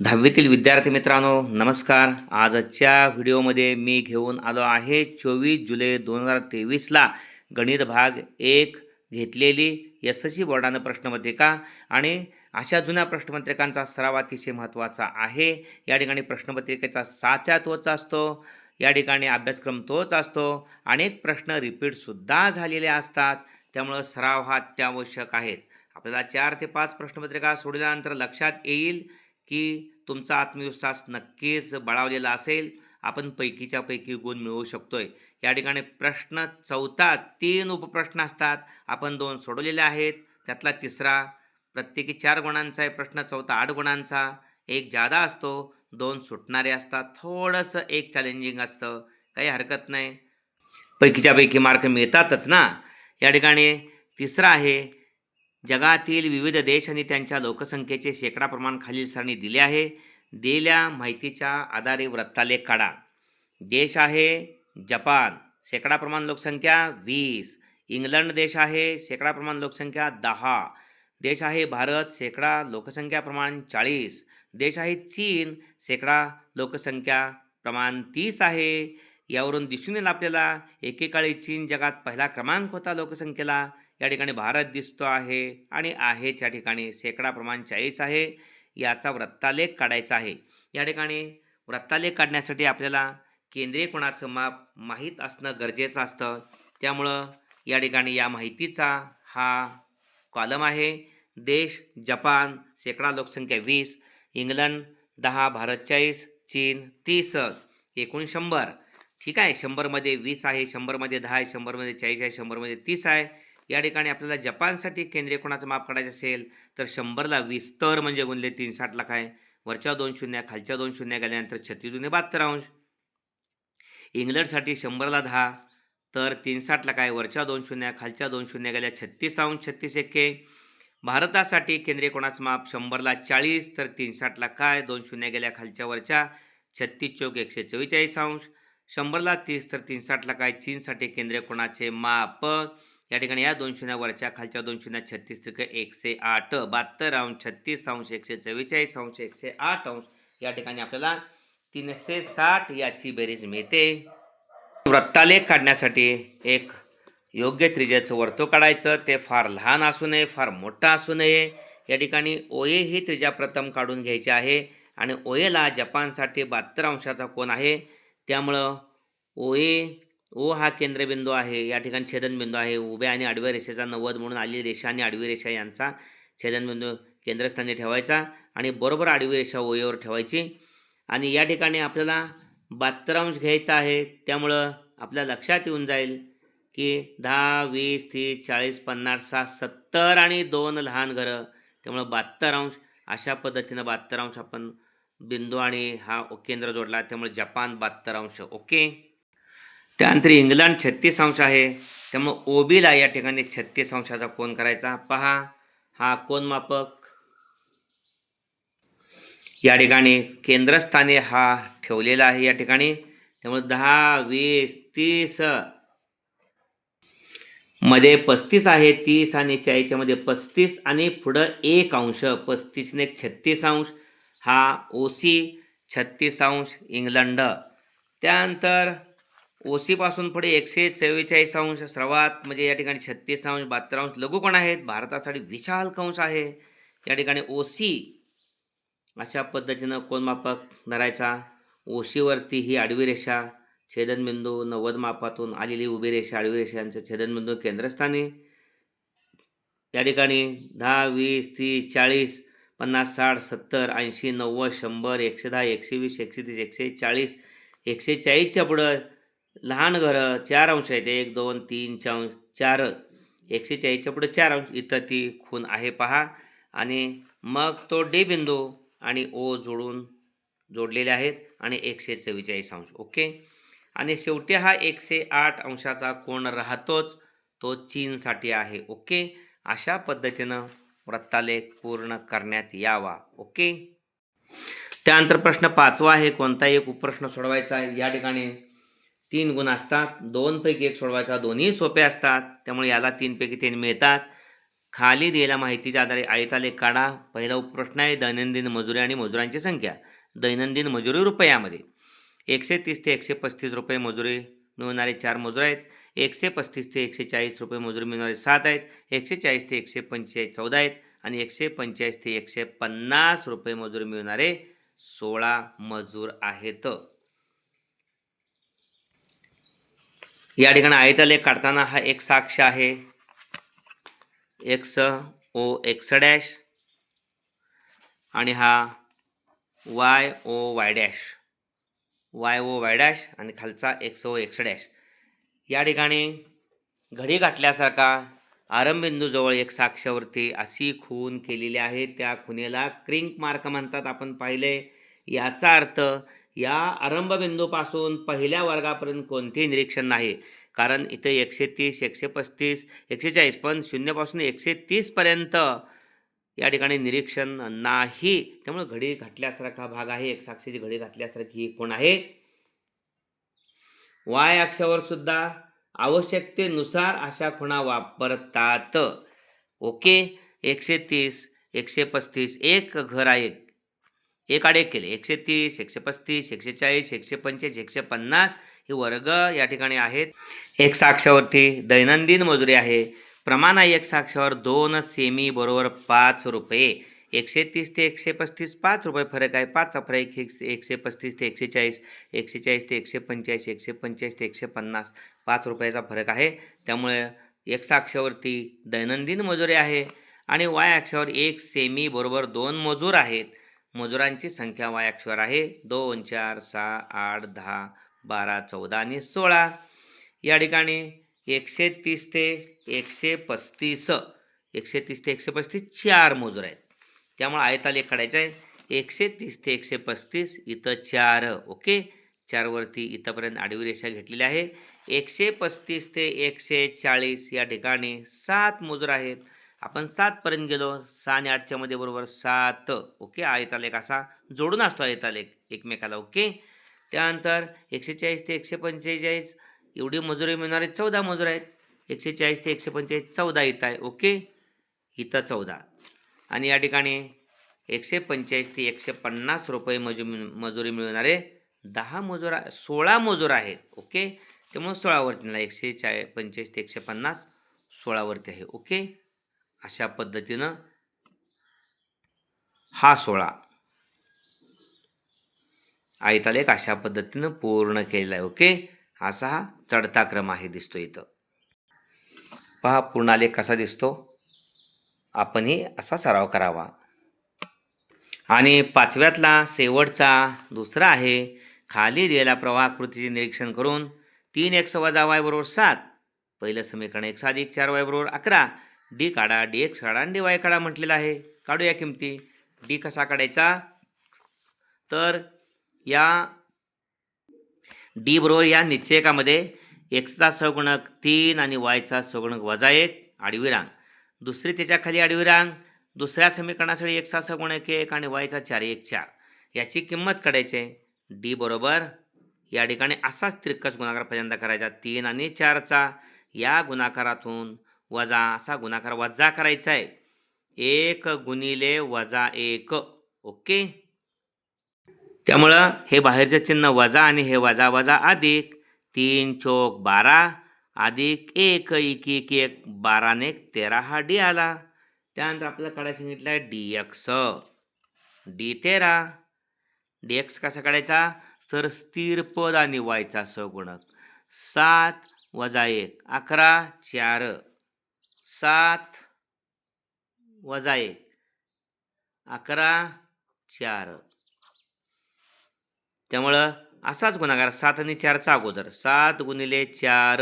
दहावीतील विद्यार्थी मित्रांनो नमस्कार. आजच्या व्हिडिओमध्ये मी घेऊन आलो आहे चोवीस जुलै दोन हजार तेवीसला गणित भाग एक घेतलेली एस एस सी बोर्डानं प्रश्नपत्रिका आणि अशा जुन्या प्रश्नपत्रिकांचा सराव अतिशय महत्त्वाचा आहे. या ठिकाणी प्रश्नपत्रिकेचा साचा तोच असतो या ठिकाणी अभ्यासक्रम तोच असतो अनेक प्रश्न रिपीटसुद्धा झालेले असतात. त्यामुळं सराव हा अत्यावश्यक आहेत आपल्याला चार ते पाच प्रश्नपत्रिका सोडल्यानंतर लक्षात येईल. की तुमचा आत्मविश्वास नक्कीच बळावलेला असेल. आपण पैकीच्या पैकी गुण मिळवू शकतोय. या ठिकाणी प्रश्न चौथा तीन उपप्रश्न असतात. आपण दोन सोडवलेले आहेत. त्यातला तिसरा प्रत्येकी चार गुणांचा आहे प्रश्न चौथा आठ गुणांचा. एक जादा असतो दोन सुटणारे असतात. थोडंसं एक चॅलेंजिंग असतं. काही हरकत नाही. पैकीच्या पैकी मार्क मिळतातच ना. या ठिकाणी तिसरा आहे जगातील विविध देश आणि त्यांच्या लोकसंख्येचे शेकडा प्रमाण खालील सरणी दिले आहे. दिलेल्या माहितीच्या आधारे वृत्तालेख काढा. देश आहे जपान शेकडा प्रमाण लोकसंख्या वीस. इंग्लंड देश आहे शेकडा प्रमाण लोकसंख्या दहा. देश आहे भारत शेकडा लोकसंख्या प्रमाण चाळीस. देश आहे चीन शेकडा लोकसंख्या प्रमाण तीस आहे. यावरून दिसून येईल आपल्याला एकेकाळी चीन जगात पहिला क्रमांक होता लोकसंख्येला. या ठिकाणी भारत दिसतो आहे आणि आहेच्या ठिकाणी शेकडा प्रमाण चाळीस आहे. याचा वृत्तालेख काढायचा आहे. या ठिकाणी वृत्तालेख काढण्यासाठी आपल्याला केंद्रीय कोणाचं माप माहीत असणं गरजेचं असतं. त्यामुळं या ठिकाणी या माहितीचा हा कॉलम आहे. देश जपान शेकडा लोकसंख्या वीस इंग्लंड दहा भारत चाळीस चीन तीस एकूण शंभर. ठीक आहे शंभरमध्ये वीस आहे शंभरमध्ये दहा आहे शंभरमध्ये चाळीस आहे शंभरमध्ये तीस आहे. या ठिकाणी आपल्याला जपानसाठी केंद्रीय कोणाचं माप काढायचं असेल तर शंभरला वीस तर म्हणजे गुणले तीन साठ लाख आहे. वरच्या दोन शून्य खालच्या दोन शून्य गेल्यानंतर छत्तीस दुने बहात्तर अंश. इंग्लंडसाठी शंभरला दहा तर तीन साठ लाख आहे. वरच्या दोन शून्य खालच्या दोन शून्य गेल्या छत्तीस अंश छत्तीस एक्के भारतासाठी केंद्रीय कोणाचं माप शंभरला चाळीस तर तीन साठ लाख काय दोन शून्य गेल्या खालच्या वरच्या छत्तीस चौक एकशे चव्वेचाळीस अंश. शंभरला तीस तर तीन साठ लाख आहे. चीनसाठी केंद्रीय कोणाचे माप या ठिकाणी या दोन शून्यावरच्या खालच्या दोन शून्य छत्तीस त्रिक एकशे आठ बहात्तर अंश छत्तीस अंश एकशे चव्वेचाळीस अंश एकशे आठ अंश या ठिकाणी आपल्याला तीनशे साठ याची बेरीज मिळते. वृत्तालेख काढण्यासाठी एक योग्य त्रिज्याचं वर्तुळ काढायचं. ते फार लहान असू नये फार मोठं असू नये. या ठिकाणी ओए ही त्रिज्या प्रथम काढून घ्यायची आहे आणि ओएला जपानसाठी बहात्तर अंशाचा कोण आहे. त्यामुळं ओए ओ हा केंद्रबिंदू आहे. या ठिकाणी छेदनबिंदू आहे. उभ्या आणि आडव्या रेषेचा नव्वद म्हणून आली रेषा आणि आडवी रेषा यांचा छेदनबिंदू केंद्रस्थानी ठेवायचा आणि बरोबर आडवी रेषा ओळीवर ठेवायची. आणि या ठिकाणी आपल्याला बहात्तर अंश घ्यायचा आहे. त्यामुळं आपल्या लक्षात येऊन जाईल की दहा वीस तीस चाळीस पन्नास साठ सत्तर आणि दोन लहान घरं. त्यामुळं बहात्तर अंश अशा पद्धतीनं बहात्तर अंश आपण बिंदू आणि हा केंद्र जोडला. त्यामुळे जपान बहात्तर अंश ओके? त्यानंतर इंग्लंड छत्तीस अंश आहे. त्यामुळं ओबीला या ठिकाणी छत्तीस अंशाचा कोण करायचा? पहा हा कोण मापक या ठिकाणी केंद्रस्थानी हा ठेवलेला आहे या ठिकाणी. त्यामुळे दहा वीस तीस. मध्ये पस्तीस आहे तीस आणि चाळीसच्यामध्ये पस्तीस आणि पुढं एक अंश. पस्तीसने छत्तीस अंश. हा ओ सी छत्तीस अंश इंग्लंड. त्यानंतर ओसीपासून पुढे एकशे चव्वेचाळीस अंश सर्वात म्हणजे या ठिकाणी छत्तीस अंश बहात्तर अंश लघुकोण आहेत? भारतासाठी विशाल कंश आहे. या ठिकाणी ओ सी अशा पद्धतीनं कोण मापक धरायचा. ओशीवरती ही आडवी रेषा छेदनबिंदू नव्वद मापातून आलेली उभी रेषा आडवी रेषा यांचं छेदनबिंदू केंद्रस्थानी. या ठिकाणी दहा वीस तीस चाळीस पन्नास साठ सत्तर ऐंशी नव्वद शंभर एकशे दहा एकशे वीस एकशे तीस एकशे चाळीस एकशे चाळीसच्या पुढं लहान घरं चार अंश आहेत. एक दोन तीन चार चार एकशे चाळीसच्या पुढे चार अंश. इथं ती खून आहे पहा. आणि मग तो डी बिंदू आणि ओ जोडून जोडलेले आहेत आणि एकशे चव्वेचाळीस अंश. ओके? आणि शेवटी हा एकशे आठ अंशाचा कोण राहतोच? तो चीनसाठी आहे. ओके? अशा पद्धतीनं वृत्तालेख पूर्ण करण्यात यावा. ओके? त्यानंतर प्रश्न पाचवा आहे. कोणताही एक उपप्रश्न सोडवायचा आहे? या ठिकाणी तीन गुण असतात. दोनपैकी एक सोडवायचा दोन्ही सोपे असतात. त्यामुळे याला तीनपैकी तीन मिळतात. खाली दिलेल्या माहितीच्या आधारे आयतालेख काढा. पहिला उपप्रश्न आहे दैनंदिन मजुरी आणि मजुरांची संख्या. दैनंदिन मजुरी रुपयामध्ये. एकशे तीस ते एकशे पस्तीस रुपये मजुरी मिळवणारे चार मजूर आहेत. एकशे पस्तीस ते एकशे चाळीस रुपये मजुरी मिळणारे सात आहेत. एकशे चाळीस ते एकशे पंचेचाळीस चौदा आहेत. आणि एकशे पंचेचाळीस ते एकशे पन्नास रुपये मजुरी मिळणारे सोळा मजूर आहेत. या ठिकाणी आयतलेख काढताना हा एक साक्ष आहे. एक्स ओ एक्स डॅश आणि हा Y O Y dash Y O Y dash आणि खालचा एक्स ओ एक्स डॅश या ठिकाणी घडी गाठल्यासारखा आरंभबिंदूजवळ एक साक्षावरती अशी खून केलेली आहे. त्या खुनेला क्रिंक मार्क म्हणतात. आपण पाहिले. याचा अर्थ या आरंभबिंदूपासून पहिल्या वर्गापर्यंत कोणतेही निरीक्षण नाही. कारण इथे एकशे तीस एकशे पस्तीस एकशे चाळीस पण शून्यपासून एकशे तीसपर्यंत या ठिकाणी निरीक्षण नाही. त्यामुळे घडी घातल्यासारखा भाग आहे. एक साक्षीची घडी घातल्यासारखी ही कोण आहे? वाय अक्षावर सुद्धा आवश्यकतेनुसार अशा खुणा वापरतात. ओके? एकशे तीस एकशे पस्तीस एक घर आहे. एक आड एक केले. एकशे तीस एकशे पस्तीस एकशे चाळीस एकशे पंचवीस एकशे पन्नास हे वर्ग या ठिकाणी आहेत. एक साक्षावरती दैनंदिन मजुरी आहे. प्रमाण आहे एक साक्षावर दोन सेमी बरोबर पाच रुपये. एकशे तीस ते एकशे पस्तीस पाच रुपये फरक आहे. पाचचा फरक एक एकशे पस्तीस ते एकशे चाळीस एकशे चाळीस ते एकशे पंचेचाळीस एकशे पंचेचाळीस ते एकशे पन्नास पाच रुपयाचा फरक आहे. त्यामुळे एक साक्षावरती दैनंदिन मजुरी आहे आणि वाय अक्षावर एक सेमी बरोबर दोन मजूर आहेत. मजुरांची संख्या वायाक्षर आहे. दोन चार सहा आठ दहा बारा चौदा आणि सोळा. या ठिकाणी एकशे तीस ते एकशे पस्तीस एकशे तीस ते एकशे पस्तीस चार मजूर आहेत. त्यामुळे आयतालेख काढायचा आहे एकशे तीस ते एकशे पस्तीस इथं चार ओके? चारवरती इथंपर्यंत आडवी रेषा घेतलेली आहे. एकशे पस्तीस ते एकशे चाळीस या ठिकाणी सात मजूर आहेत. आपण सातपर्यंत गेलो. सहा आणि आठच्या मध्ये बरोबर सात. ओके? आयतालेख असा. जोडून असतो आयतालेख एकमेकाला. ओके? त्यानंतर एकशे चाळीस ते एकशे पंचेचाळीस. एवढी मजुरी मिळणारे चौदा मजूर आहेत. एकशे चाळीस ते एकशे पंचेचाळीस चौदा इथं आहे. ओके? इथं चौदा. आणि या ठिकाणी एकशे पंचेचाळीस ते एकशे पन्नास रुपये मजू मजुरी मिळणारे दहा मजूर सोळा मजूर आहेत. ओके? त्यामुळे सोळावरती नाही एकशे चाळीस पंचेचाळीस ते एकशे पन्नास सोळावरती आहे. ओके? अशा पद्धतीनं हा सोळा आयतालेख अशा पद्धतीनं पूर्ण केलेला आहे ओके? असा हा चढता क्रम आहे दिसतो इथं. पहा पूर्णालेख कसा दिसतो? आपणही असा सराव करावा. आणि पाचव्यातला शेवटचा दुसरा आहे खाली दिलेल्या प्रवाहाकृतीचे निरीक्षण करून तीन एक्स वजा वाय बरोबर सात पहिलं समीकरण एक्स अधिक चार वाय बरोबर अकरा डी काढा डी एक्स काढा आणि डी वाय काढा म्हटलेलं आहे. काढूया किमती. डी कसा काढायचा? तर या डी बरोबर या निश्चयकामध्ये एक्सचा सगुणक तीन आणि वायचा सगुणक वजा एक आडवी रांग. दुसरी त्याच्याखाली आडवी रांग. दुसऱ्या समीकरणासाठी एक्सचा सगुणक एक आणि वायचा चार एक चार. याची किंमत काढायची आहे. डी बरोबर या ठिकाणी असाच त्रिक्कस गुणाकार पहिल्यांदा करायचा. तीन आणि चारचा. या गुणाकारातून वजा असा गुणाकार वजा करायचा आहे. एक गुणिले वजा एक. ओके? त्यामुळं हे बाहेरचे चिन्ह वजा आणि हे वजा वजा अधिक तीन चोक बारा अधिक एक एक एक एक बाराने तेरा हा डी आला. त्यानंतर आपल्याला काढायचं सांगितलं आहे डी एक्स डी तेरा डी एक्स कसा काढायचा? तर स्थिर पद आणि वायचा सगुणक. सात वजा एक. अकरा चार. सात वजा एक. अकरा चार. त्यामुळं असाच गुणाकार सात आणि चारचा अगोदर. सात गुणिले चार.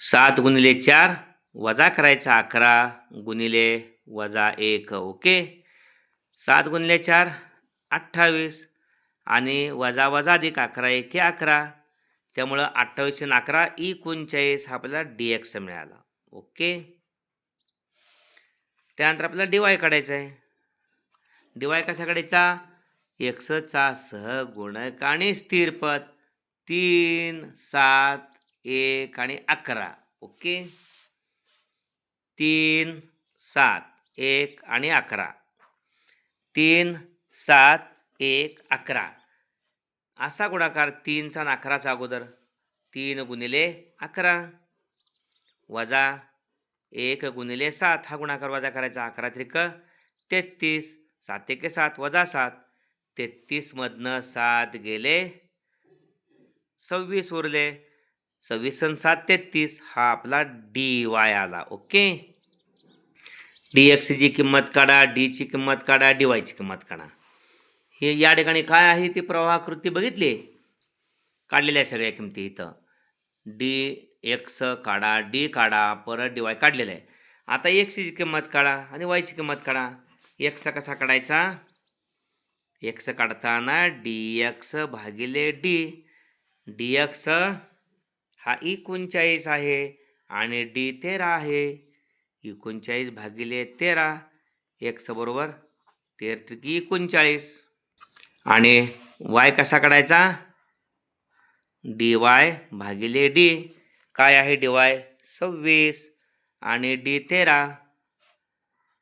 सात गुणिले चार वजा करायचा अकरा गुणिले वजा एक. ओके? सात गुणिले चार अठ्ठावीस. आणि वजा वजा अधिक अकरा एके अकरा. त्यामुळं अठ्ठावीस आणि अकरा एकोणचाळीस हा आपल्याला डी एक्स मिळाला. ओके? त्यानंतर आपल्याला डी वाय काढायचा आहे डी वाय कसा काढायचा एक्सचा सहगुणक आणि स्थिरपद तीन सात एक आणि अकरा. ओके? तीन सात एक आणि अकरा. तीन सात एक अकरा. असा गुणाकार तीनचा आणि अकराचा अगोदर. तीन गुणिले अकरा. वजा एक गुणिले सात. हा गुणाकार वजा करायचा. अकरा त्रिक तेहतीस. सात एके सात वजा सात. तेहतीसमधनं सात गेले सव्वीस उरले. सव्वीस आणि सात तेहतीस. हा आपला डी वाय आला. ओके? डी एक्सची किंमत काढा. डीची किंमत काढा. डी वायची किंमत काढा. हे या ठिकाणी काय आहे? ती प्रवाहाकृती बघितली? काढलेल्या आहे सगळ्या किमती इथं. डी एक्स काढा. डी काढा. परत डी वाय काढलेलं आहे. आता एक्सची किंमत काढा आणि वायची किंमत काढा. एक्स कसा काढायचा? एक्स काढताना डी एक्स भागिले डी डी एक्स हा एकोणचाळीस आहे आणि डी तेरा आहे. एकोणचाळीस भागिले तेरा. एक्स बरोबर तेर त्रिकी एकोणचाळीस. आणि वाय कसा काढायचा? डी वाय भागिले डी काय आहे डी वाय सव्वीस. आणि डी तेरा.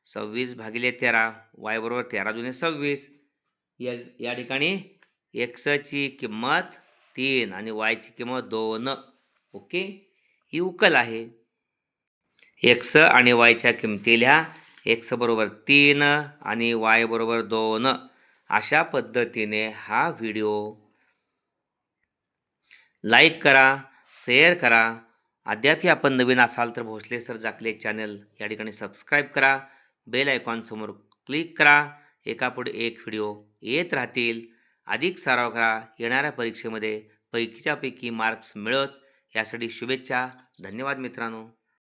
सव्वीस भागिले तेरा. वाय बरोबर तेरा जुने सव्वीस. या या ठिकाणी एक्सची किंमत तीन आणि वायची किंमत दोन. ओके? ही उकल आहे. एक्स आणि वायच्या किमती लिहा. एक्स बरोबर तीन आणि वाय बरोबर दोन. अशा पद्धतीने हा व्हिडिओ लाईक करा शेअर करा. अद्यापही आपण नवीन असाल तर भोसले सर जाकले चॅनल या ठिकाणी सबस्क्राईब करा. बेल आयकॉनसमोर क्लिक करा. एकापुढे एक व्हिडिओ येत राहतील. अधिक सराव करा. येणाऱ्या परीक्षेमध्ये पैकीच्या पैकी मार्क्स मिळत. यासाठी शुभेच्छा. धन्यवाद मित्रांनो.